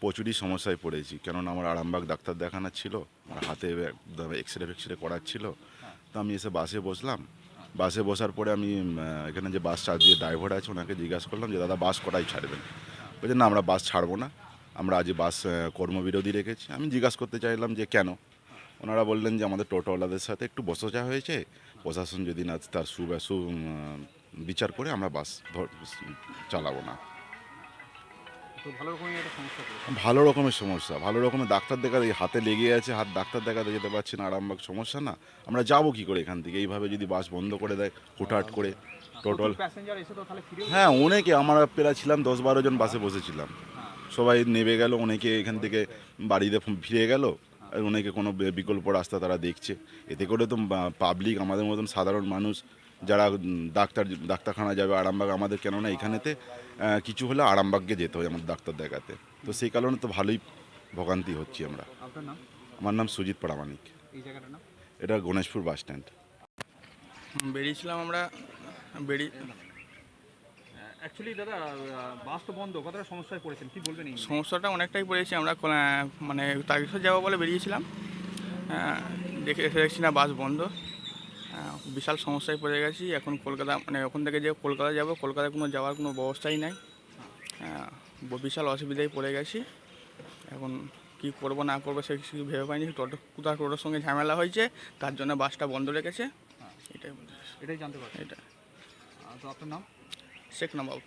প্রচুরই সমস্যায় পড়েছি। কেননা আমার আরামবাগ ডাক্তার দেখানোর ছিল, আমার হাতে এক্স রে ফেক্স রে করার ছিল। তো আমি এসে বাসে বসলাম। বাসে বসার পরে আমি এখানে যে বাস যে ড্রাইভার আছে, ওনাকে জিজ্ঞাসা করলাম যে, দাদা বাস কটাই ছাড়বেন? বলছে, না, আমরা বাস ছাড়বো না। আমরা আজ বাস কর্মবিরোধী রেখেছি। আমি জিজ্ঞাসা করতে চাইলাম যে, কেন? ওনারা বললেন যে, আমাদের টোটোওয়ালাদের সাথে একটু বসচা হয়েছে। প্রশাসন যদি না তার সু বিচার করে আমরা বাস চালাবো না। তো ভালো রকমের একটা সমস্যা ভালো রকমের সমস্যা ভালো রকমের ডাক্তার দেখা এই হাতে লেগে আছে হাত ডাক্তার দেখাতে যেতে পারছি না আরামবাগ সমস্যা না আমরা যাব কি করে এখান থেকে? এইভাবে যদি বাস বন্ধ করে দেয় হুটহাট করে টোটাল হ্যাঁ অনেকে আমরা প্রায় ছিলাম দশ বারো জন বাসে বসেছিলাম। সবাই নেমে গেল অনেকে এখান থেকে বাড়িতে ফিরে গেল আর অনেকে কোনো বিকল্প রাস্তা তারা দেখছে। এতে করে তো পাবলিক আমাদের মতন সাধারণ মানুষ যারা ডাক্তার ডাক্তারখানা যাবে আরামবাগ আমাদের কেননা এখানেতে কিছু হলে আরামবাগকে যেতে হয় আমাদের ডাক্তার দেখাতে। তো সেই কারণে তো ভালোই ভোগান্তি হচ্ছি আমরা। আমার নাম সুজিত পাড়ামানিক এই জায়গাটার নাম? এটা গণেশপুর বাস স্ট্যান্ড। বেরিয়েছিলাম আমরা বেরিয়ে অ্যাকচুয়ালি দাদা বাস তো বন্ধ কতটা সমস্যায় পড়েছেন? কি বলবেন সমস্যাটা অনেকটাই পড়েছি আমরা মানে তারকেশ্বর যাব বলে বেরিয়েছিলাম। দেখে এসে দেখছি না বাস বন্ধ। বিশাল সমস্যায় পড়ে গেছি। এখন কলকাতা মানে ওখান থেকে যে কলকাতা যাব কলকাতায় কোনো যাওয়ার কোনো ব্যবস্থাই নাই। হ্যাঁ বিশাল অসুবিধায় পড়ে গেছি। এখন কি করব না করব সে কিছু ভেবে পাইনি। টোটো কোথাও টোটোর সঙ্গে ঝামেলা হয়েছে তার জন্য বাসটা বন্ধ রেখেছে। এটাই এটাই জানতে পারছি। এটা। তো আপনার নাম? শেখ নবাব।